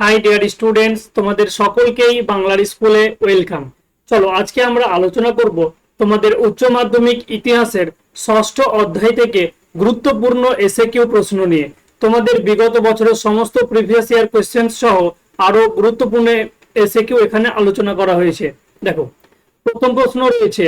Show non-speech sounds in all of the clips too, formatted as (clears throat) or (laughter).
High dear students তোমাদের সকলকেই বাংলার স্কুলে ওয়েলকাম চলো, আজকে আমরা আলোচনা করব তোমাদের উচ্চ মাধ্যমিক ইতিহাসের ষষ্ঠ অধ্যায় থেকে গুরুত্বপূর্ণ এসে কিউ প্রশ্ন নিয়ে। তোমাদের বিগত বছরের সমস্ত প্রিভিয়াস ইয়ার কোয়েশ্চেন সহ আরও গুরুত্বপূর্ণ এসে কিউ এখানে আলোচনা করা হয়েছে। দেখো, প্রথম প্রশ্ন রয়েছে,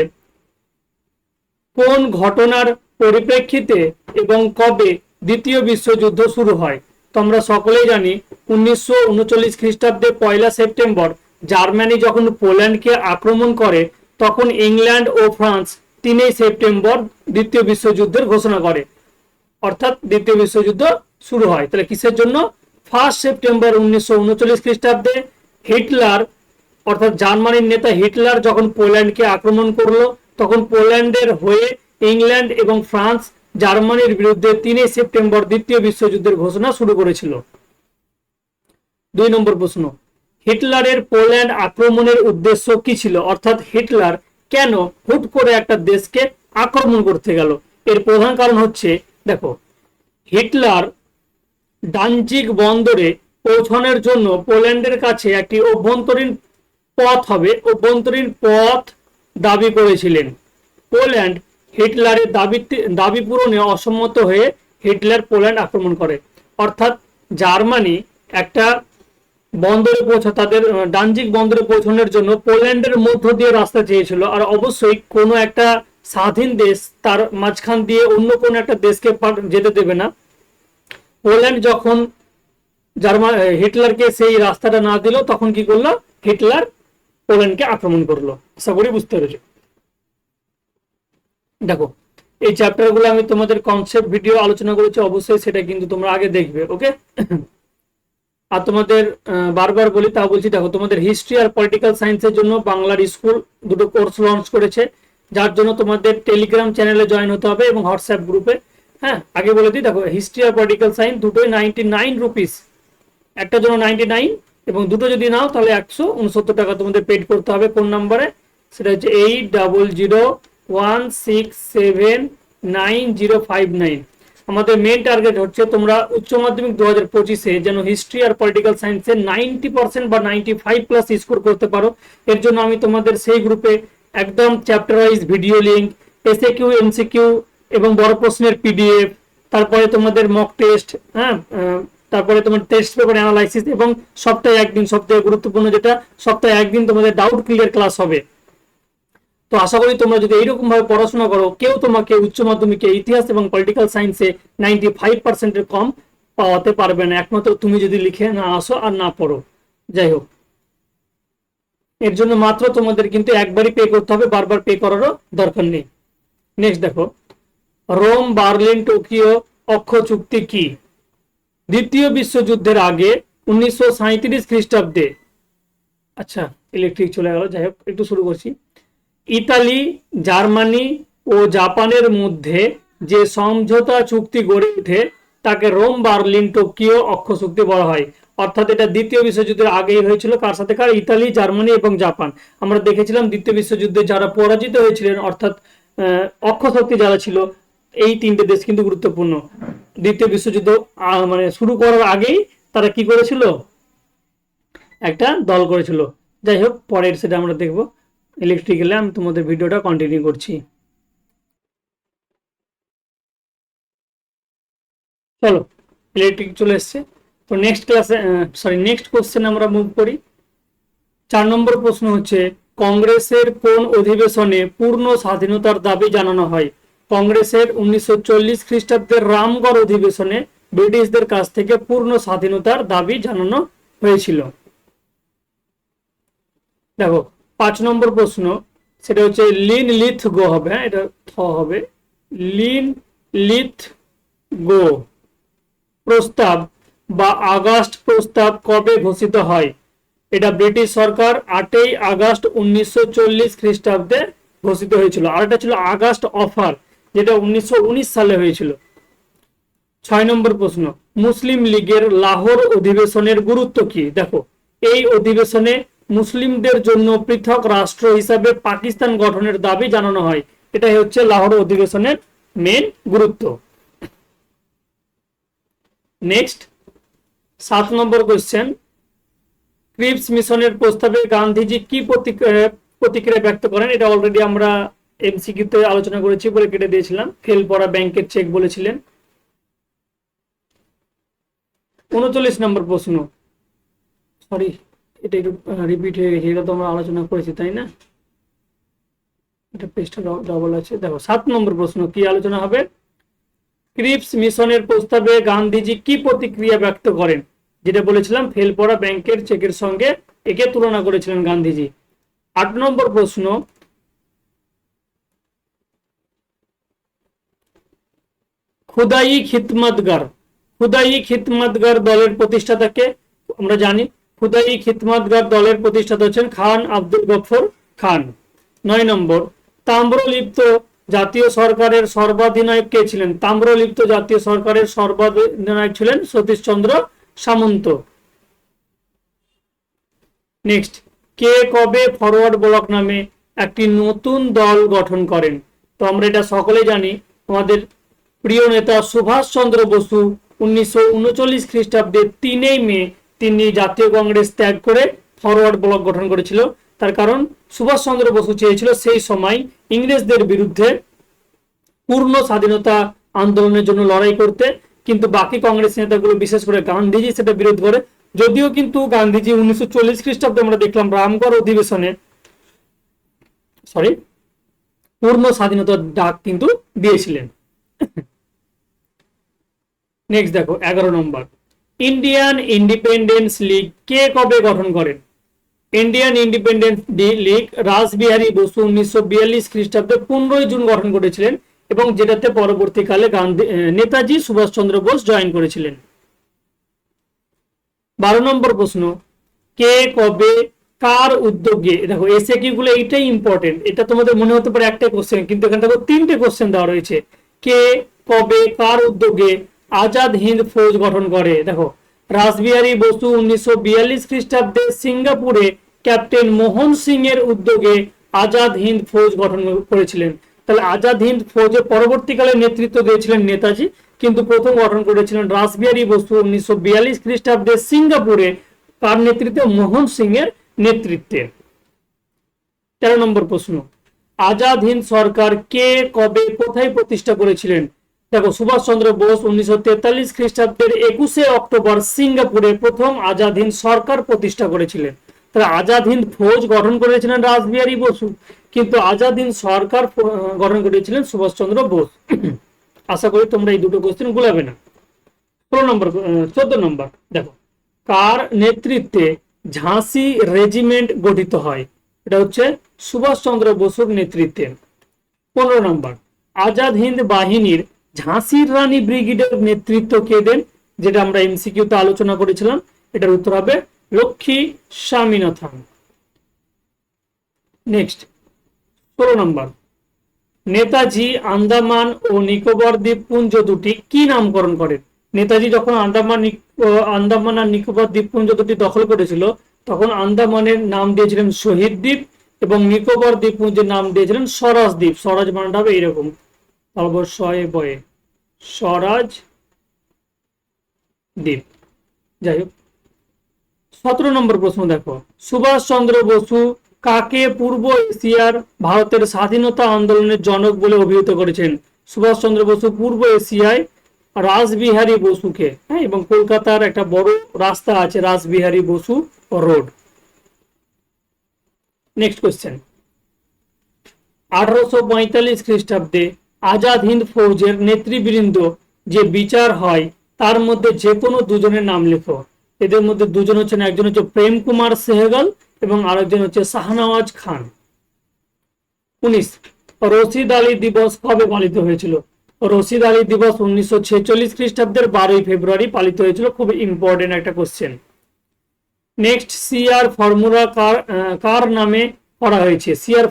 কোন ঘটনার পরিপ্রেক্ষিতে এবং কবে দ্বিতীয় বিশ্বযুদ্ধ শুরু হয়? তো আমরা সকলেই জানি, উনিশশো উনচল্লিশ খ্রিস্টাব্দে পয়লা সেপ্টেম্বর, জার্মানি যখন পোল্যান্ডকে আক্রমণ করে, তখন ইংল্যান্ড ও ফ্রান্স তিনই সেপ্টেম্বর দ্বিতীয় বিশ্বযুদ্ধের ঘোষণা করে। অর্থাৎ দ্বিতীয় বিশ্বযুদ্ধ শুরু হয়। তাহলে কিসের জন্য? ফার্স্ট সেপ্টেম্বর উনিশশো উনচল্লিশ খ্রিস্টাব্দে হিটলার, অর্থাৎ জার্মানির নেতা হিটলার যখন পোল্যান্ডকে আক্রমণ করল, তখন পোল্যান্ডের হয়ে ইংল্যান্ড এবং ফ্রান্স জার্মানির বিরুদ্ধে তিনই সেপ্টেম্বর দ্বিতীয় বিশ্বযুদ্ধের ঘোষণা শুরু করেছিল। দুই নম্বর প্রশ্ন, হিটলারের পোল্যান্ড আক্রমণের উদ্দেশ্য কি ছিল? অর্থাৎ হিটলার কেন হুট করে একটা দেশকে আক্রমণ করতে গেল? এর প্রধান কারণ হচ্ছে, দেখো, হিটলার ডানজিক বন্দরে পৌঁছানোর জন্য পোল্যান্ডের কাছে একটি অভ্যন্তরীণ পথ হবে, অভ্যন্তরীণ পথ দাবি করেছিলেন। পোল্যান্ড হিটলারের দাবি দাবি পূরণে অসম্মত হয়ে হিটলার পোল্যান্ড আক্রমণ করে। অর্থাৎ জার্মানি একটা বন্দরে পৌঁছা তাদের ডানজিক বন্দরে পৌঁছানোর জন্য পোল্যান্ডের মধ্য দিয়ে রাস্তা চেয়েছিল। আর অবশ্যই কোনো একটা স্বাধীন দেশ তার মাঝখান দিয়ে অন্য কোনো একটা দেশকে যেতে দেবে না। পোল্যান্ড যখন জার্মান হিটলারকে সেই রাস্তাটা না দিল, তখন কি করল? হিটলার পোল্যান্ডকে আক্রমণ করল। আশা করি বুঝতে পেরেছ দেখো, এই চ্যাপ্টারগুলো আমি তোমাদের কনসেপ্ট ভিডিও আলোচনা করেছি, অবশ্যই সেটা কিন্তু তোমরা আগে দেখবে ওকে আর তোমাদের বারবার বলি তা বলছি, দেখো, তোমাদের হিস্ট্রি আর পলিটিক্যাল সায়েন্সের জন্য বাংলার স্কুল দুটো কোর্স লঞ্চ করেছে, যার জন্য তোমাদের টেলিগ্রাম চ্যানেলে জয়েন হতে হবে এবং হোয়াটসঅ্যাপ গ্রুপে হ্যাঁ? আগে বলে দিই, দেখো হিস্ট্রি আর পলিটিক্যাল সায়েন্স দুটোই নাইনটি নাইন রুপিস একটার জন্য নাইনটি নাইন এবং দুটো যদি নাও, তাহলে একশো উনসত্তর টাকা তোমাদের পেড করতে হবে কোন নাম্বারে সেটা হচ্ছে eight double zero one six seven nine zero five nine আমাদের মেন টার্গেট হচ্ছে তোমরা উচ্চ মাধ্যমিক দু হাজার পঁচিশে যেন হিস্ট্রি আর পলিটিক্যাল সায়েন্সে নাইনটি পার্সেন্ট বা নাইনটি ফাইভ প্লাস স্কোর করতে পারো। এর জন্য আমি তোমাদের সেই গ্রুপে একদম chapter wise video link SAQ MCQ এবং বড় প্রশ্নের পিডিএফ তারপরে তোমাদের মক টেস্ট হ্যাঁ তারপরে তোমার টেস্ট পেপার অ্যানালাইসিস এবং সপ্তাহে একদিন সবথেকে গুরুত্বপূর্ণ যেটা, সপ্তাহে একদিন তোমাদের ডাউট ক্লিয়ার ক্লাস হবে। তো আশা করি তোমরা যদি এইরকম ভাবে পড়াশোনা করো, কেউ তোমাকে উচ্চ মাধ্যমিকে ইতিহাস এবং পলিটিক্যাল সায়েন্সে নাইনটি ফাইভ পার্সেন্টের কম পাওয়াতে পারবে না। একমাত্র তুমি যদি লিখে না আসো আর না পড়ো। যাই হোক। এর জন্য মাত্র তোমাদের কিন্তু একবারই পে করতে হবে, বারবার পে করারও দরকার নেই। নেক্সট দেখো। রোম, বার্লিন, টোকিও, অক্ষ চুক্তি কি? দ্বিতীয় বিশ্বযুদ্ধের আগে উনিশশো সাঁত্রিশ খ্রিস্টাব্দে। আচ্ছা ইলেকট্রিক চলে গেল। যাই হোক, একটু শুরু করছি। ইতালি জার্মানি ও জাপানের মধ্যে যে সমঝোতা চুক্তি গড়ে ওঠে তাকে রোম বার্লিন টোকিও অক্ষ চুক্তি বলা হয়। অর্থাৎ এটা দ্বিতীয় বিশ্বযুদ্ধের আগেই হয়েছিল কার সাথে? কার? ইতালি জার্মানি এবং জাপান। আমরা দেখেছিলাম দ্বিতীয় বিশ্বযুদ্ধে যারা পরাজিত হয়েছিলেন অর্থাৎ আহ, অক্ষ শক্তি যারা ছিল এই তিনটে দেশ কিন্তু গুরুত্বপূর্ণ। দ্বিতীয় বিশ্বযুদ্ধ মানে শুরু করার আগেই তারা কি করেছিল? একটা দল করেছিল। যাই হোক পরের সেটা আমরা দেখব। ইলেকট্রিক্যালে আমি তোমাদের ভিডিওটা কন্টিনিউ করছি। চলো ইলেকট্রিক চলে এসছে। তো নেক্সট ক্লাসে সরি নেক্সট কোশ্চেন আমরা মুভ করি। চার নম্বর প্রশ্ন হচ্ছে, কংগ্রেসের কোন অধিবেশনে পূর্ণ স্বাধীনতার দাবি জানানো হয়? কংগ্রেসের উনিশশো চল্লিশ খ্রিস্টাব্দের রামগড় অধিবেশনে ব্রিটিশদের কাছ থেকে পূর্ণ স্বাধীনতার দাবি জানানো হয়েছিল। দেখো পাঁচ নম্বর প্রশ্ন, সেটা হচ্ছে লিন লিথ গো হবে হ্যাঁ এটা থ হবে। লিন লিথ গো, প্রস্তাব বা আগস্ট প্রস্তাব কবে ঘোষিত হয়? এটা ব্রিটিশ সরকার আটই আগস্ট উনিশশো চল্লিশ খ্রিস্টাব্দে ঘোষিত হয়েছিল। আর এটা ছিল আগস্ট অফার, যেটা উনিশশো উনিশ সালে হয়েছিল। ছয় নম্বর প্রশ্ন, মুসলিম লীগের লাহোর অধিবেশনের গুরুত্ব কি? দেখো, এই অধিবেশনে মুসলিমদের জন্য পৃথক রাষ্ট্র হিসাবে পাকিস্তান গঠনের দাবি জানানো হয়। এটাই হচ্ছে লাহোর অধিবেশনের মেন গুরুত্ব। নেক্সট সাত নম্বর কোয়েশ্চেন ক্রিপস মিশনের প্রস্তাবে গান্ধীজি কি প্রতিক- প্রতিক্রিয়া ব্যক্ত করেন? এটা অলরেডি আমরা এমসিকিউতে আলোচনা করেছি বলে কেটে দিয়েছিলাম। ফেল পড়া ব্যাংকের চেক বলেছিলেন। উনচল্লিশ নম্বর প্রশ্ন। সরি এটা একটু রিপিট হয়ে গেছে, এটা তো আমরা আলোচনা করেছি, তাই না? এটা পেজটা ডবল আছে। দেখো, সাত নম্বর প্রশ্ন, কি আলোচনা হবে? ক্রিপস মিশনের প্রস্তাবে গান্ধীজি কি প্রতিক্রিয়া ব্যক্ত করেন? যেটা বলেছিলাম ফেল পড়া ব্যাংকের চেকের সঙ্গে একে তুলনা করেছিলেন গান্ধীজি। আট নম্বর প্রশ্ন খুদাই খিদমতগার খুদাই খিদমতগার দলের প্রতিষ্ঠাতাকে আমরা জানি খুদাই খিদমতগার দলের প্রতিষ্ঠাতা হচ্ছেন খান আব্দুল গফর খান। নয় নম্বর, তাম্রলিপ্ত জাতীয় সরকারের সর্বাধিনায়ক কে ছিলেন? তাম্রলিপ্ত জাতীয় সরকারের সর্বাধিনায়ক ছিলেন সতীশচন্দ্র সামন্ত। নেক্সট কে কবে ফরওয়ার্ড ব্লক নামে একটি নতুন দল গঠন করেন? তো আমরা এটা সকলে জানি, আমাদের প্রিয় নেতা সুভাষ চন্দ্র বসু উনিশশো উনচল্লিশ খ্রিস্টাব্দে তিনই মে তিনি জাতীয় কংগ্রেস ত্যাগ করে ফরওয়ার্ড ব্লক গঠন করেছিল। তার কারণ সুভাষ চন্দ্র বসু চেয়েছিল সেই সময় ইংরেজদের বিরুদ্ধে পূর্ণ স্বাধীনতা আন্দোলনের জন্য লড়াই করতে। কিন্তু বাকি কংগ্রেস নেতাগুলো, বিশেষ করে গান্ধীজি, সেটা বিরোধ করে। যদিও কিন্তু গান্ধীজি উনিশশো চল্লিশ খ্রিস্টাব্দে আমরা দেখলাম রামগড় অধিবেশনে সরি পূর্ণ স্বাধীনতার ডাক কিন্তু দিয়েছিলেন। (laughs) নেক্সট দেখো, এগারো নম্বর। ইন্ডিয়ান ইন্ডিপেন্ডেন্স লীগ কে কবে গঠন করেন? Indian Independence League Rashbehari Basu উনিশশো বিয়াল্লিশ খ্রিস্টাব্দে পনেরোই জুন গঠন করেছিলেন এবং যেটাতে পরবর্তীকালে গান্ধী নেতাজি সুভাষচন্দ্র বোস জয়েন করেছিলেন। বারো নম্বর প্রশ্ন, কে কবে, কার উদ্যোগে, দেখো এসে গুলো এইটাই ইম্পর্টেন্ট এটা তোমাদের মনে হতে পারে একটাই কোশ্চেন কিন্তু এখানে দেখো তিনটে কোশ্চেন দেওয়া রয়েছে। কে কবে, কার উদ্যোগে আজাদ হিন্দ ফৌজ গঠন করে। দেখো, রাসবিহারী বসু উনিশশো বিয়াল্লিশ খ্রিস্টাব্দে সিঙ্গাপুরে ক্যাপ্টেন মোহন সিং এর উদ্যোগে আজাদ হিন্দ ফৌজ গঠন করেছিলেন। তাহলে আজাদ হিন্দ ফৌজের পরবর্তীকালে নেতৃত্ব দিয়েছিলেন নেতাজি, কিন্তু প্রথম গঠন করেছিলেন রাসবিহারী বসু উনিশশো বিয়াল্লিশ খ্রিস্টাব্দে সিঙ্গাপুরে তার নেতৃত্বে মোহন সিং এর নেতৃত্বে। তেরো নম্বর প্রশ্ন, আজাদ হিন্দ সরকার কে কবে কোথায় প্রতিষ্ঠা করেছিলেন? দেখো সুভাষ চন্দ্র বোস উনিশশো তেতাল্লিশ খ্রিস্টাব্দের একুশে অক্টোবর সিঙ্গাপুরে প্রথম আজাদ হিন্দ সরকার প্রতিষ্ঠা করেছিলেন। তাহলে আজাদ হিন্দ ফৌজ গঠন করেছিলেন রাসবিহারী বসু, কিন্তু আজাদ হিন্দ সরকার গঠন করেছিলেন সুভাষচন্দ্র বোস। (clears throat) আশা করি তোমরা এই দুটো কোশ্চেন গুলাবে না। ষোলো নম্বর চোদ্দ নম্বর, দেখো, কার নেতৃত্বে ঝাঁসি রেজিমেন্ট গঠিত হয়? এটা হচ্ছে সুভাষচন্দ্র বসুর নেতৃত্বে। পনেরো নম্বর আজাদ হিন্দ বাহিনীর ঝাঁসির রানী ব্রিগেডের নেতৃত্ব কে দেন, যেটা আমরা এমসিকিউতে আলোচনা করেছিলাম, এটার উত্তর হবে লক্ষ্মী স্বামীনাথন। নেক্সট ষোলো নম্বর। নেতাজি, আন্দামান ও নিকোবর দ্বীপপুঞ্জ দুটি কি নামকরণ করেন? নেতাজি যখন আন্দামান আন্দামান আর নিকোবর দ্বীপপুঞ্জ দুটি দখল করেছিল, তখন আন্দামানের নাম দিয়েছিলেন শহীদ দ্বীপ এবং নিকোবর দ্বীপপুঞ্জের নাম দিয়েছিলেন স্বরাজ দ্বীপ। স্বরাজ মানটা হবে এইরকম শয়ে বয়ে। স্বরাজ দ্বীপ যাই হোক, সতেরো নম্বর প্রশ্ন দেখো। সুভাষচন্দ্র বসু কাকে পূর্ব এশিয়ার ভারতের স্বাধীনতা আন্দোলনের জনক বলে অভিহিত করেছেন? সুভাষচন্দ্র বসু পূর্ব এশিয়ায় রাসবিহারী বসুকে হ্যাঁ এবং কলকাতার একটা বড় রাস্তা আছে Rashbehari Basu road. Next question আঠারোশো পঁয়তাল্লিশ খ্রিস্টাব্দে আজাদ হিন্দ ফৌজের নেতৃবৃন্দ যে বিচার হয়, তার মধ্যে যে কোনো দুজনের নাম লেখো। এদের মধ্যে দুজন হচ্ছেন, একজন হচ্ছে প্রেম কুমার সেহগল এবং আরেকজন হচ্ছে শাহনওয়াজ খান। উনিশ, রশিদ আলী দিবস কবে পালিত হয়েছিল? রশিদ আলী দিবস উনিশশো ছেচল্লিশ খ্রিস্টাব্দের বারোই ফেব্রুয়ারি পালিত হয়েছিল, খুব ইম্পর্টেন্ট একটা কোশ্চেন নেক্সট সিআর ফর্মুলা কার কার নামে করা হয়েছে? সিআর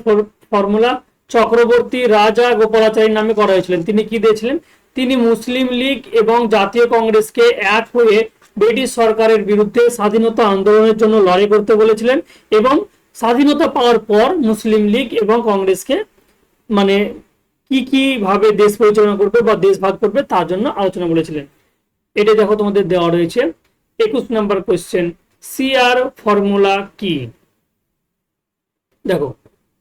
ফর্মুলা চক্রবর্তী রাজা গোপালাচারীর নামে করা হয়েছিলেন। তিনি কি দিয়েছিলেন? তিনি মুসলিম লীগ এবং জাতীয় কংগ্রেসকে এক হয়ে ব্রিটিশ সরকারের বিরুদ্ধে স্বাধীনতা আন্দোলনের জন্য লড়াই করতে বলেছিলেন এবং স্বাধীনতা পাওয়ার পর মুসলিম লীগ এবং কংগ্রেসকে মানে কি কি ভাবে দেশ পরিচালনা করবে বা দেশ ভাগ করবে তার জন্য আলোচনা বলেছিলেন। এটা দেখো তোমাদের দেওয়া রয়েছে। একুশ নম্বর কোয়েশ্চেন সিআর ফর্মুলা কি? দেখো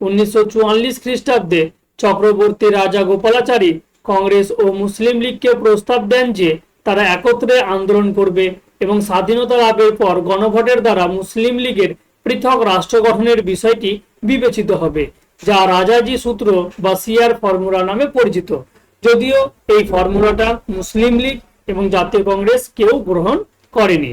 উনিশশো চুয়াল্লিশ খ্রিস্টাব্দে চক্রবর্তী রাজা গোপালাচারী কংগ্রেস ও মুসলিম লীগকে প্রস্তাব দেন যে তারা একত্রে আন্দোলন করবে এবং স্বাধীনতা লাভের পর গণভোটের দ্বারা মুসলিম লীগের পৃথক রাষ্ট্র গঠনের বিষয়টি বিবেচিত হবে, যা রাজাজি সূত্র বা সিয়ার ফর্মুলা নামে পরিচিত। যদিও এই ফর্মুলাটা মুসলিম লীগ এবং জাতীয় কংগ্রেস কেউ গ্রহণ করেনি।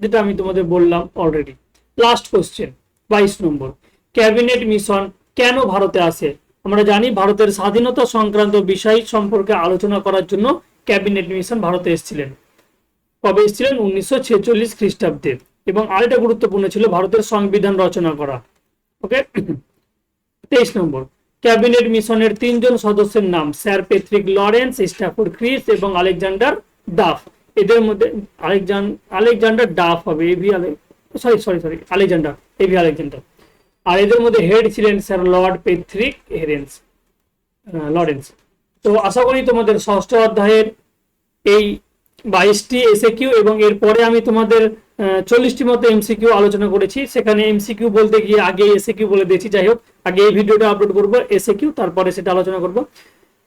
যেটা আমি তোমাদের বললাম অলরেডি লাস্ট কোশ্চেন বাইশ নম্বর। ক্যাবিনেট মিশন কেন ভারতে আসে আমরা জানি ভারতের স্বাধীনতা সংক্রান্ত বিষয় সম্পর্কে আলোচনা করার জন্য ক্যাবিনেট মিশন ভারতে এসেছিলেন। কবে এসেছিলেন? উনিশশো ছেচল্লিশ খ্রিস্টাব্দে। এবং আরেকটা গুরুত্বপূর্ণ ছিল ভারতের সংবিধান রচনা করা। ওকে? তেইশ নম্বর। ক্যাবিনেট মিশনের তিনজন সদস্যের নাম sir Pethick Lawrence Stafford Cripps এবং আলেকজান্ডার ডাফ। এদের মধ্যে আলেকজান আলেকজান্ডার ডাফ হবে AV sorry sorry sorry, Alexander AV Alexander. আর এদের মধ্যে হেড ছিলেন স্যার লর্ড পেথ্রিক হেরেন্স লরেন্স তো আশা করি তোমাদের ষষ্ঠ অধ্যায়ের এই বাইশটি এসে কিউ এবং এরপরে আমি তোমাদের চল্লিশটি মতো এমসিকিউ আলোচনা করেছি। সেখানে এমসিকিউ বলতে গিয়ে আগে এসে কিউ বলে দিয়েছি, যাই হোক, আগে এই ভিডিওটা আপলোড করব এসে কিউ তারপরে সেটা আলোচনা করব।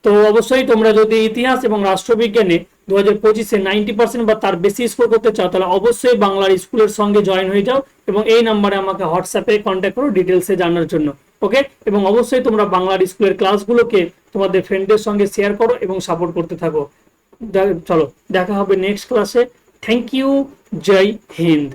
তো অবশ্যই তোমরা যদি ইতিহাস এবং রাষ্ট্রবিজ্ঞানে দু হাজার পঁচিশে নাইনটি পার্সেন্ট বা তার বেশি স্কোর করতে চাও, তাহলে অবশ্যই বাংলার স্কুলের সঙ্গে জয়েন হয়ে যাও এবং এই নাম্বারে আমাকে হোয়াটসঅ্যাপে কন্ট্যাক্ট করো ডিটেলসে জানার জন্য ওকে এবং অবশ্যই তোমরা বাংলার স্কুলের ক্লাসগুলোকে তোমাদের ফ্রেন্ডদের সঙ্গে শেয়ার করো এবং সাপোর্ট করতে থাকো। চলো, দেখা হবে নেক্সট ক্লাসে থ্যাংক ইউ জয় হিন্দ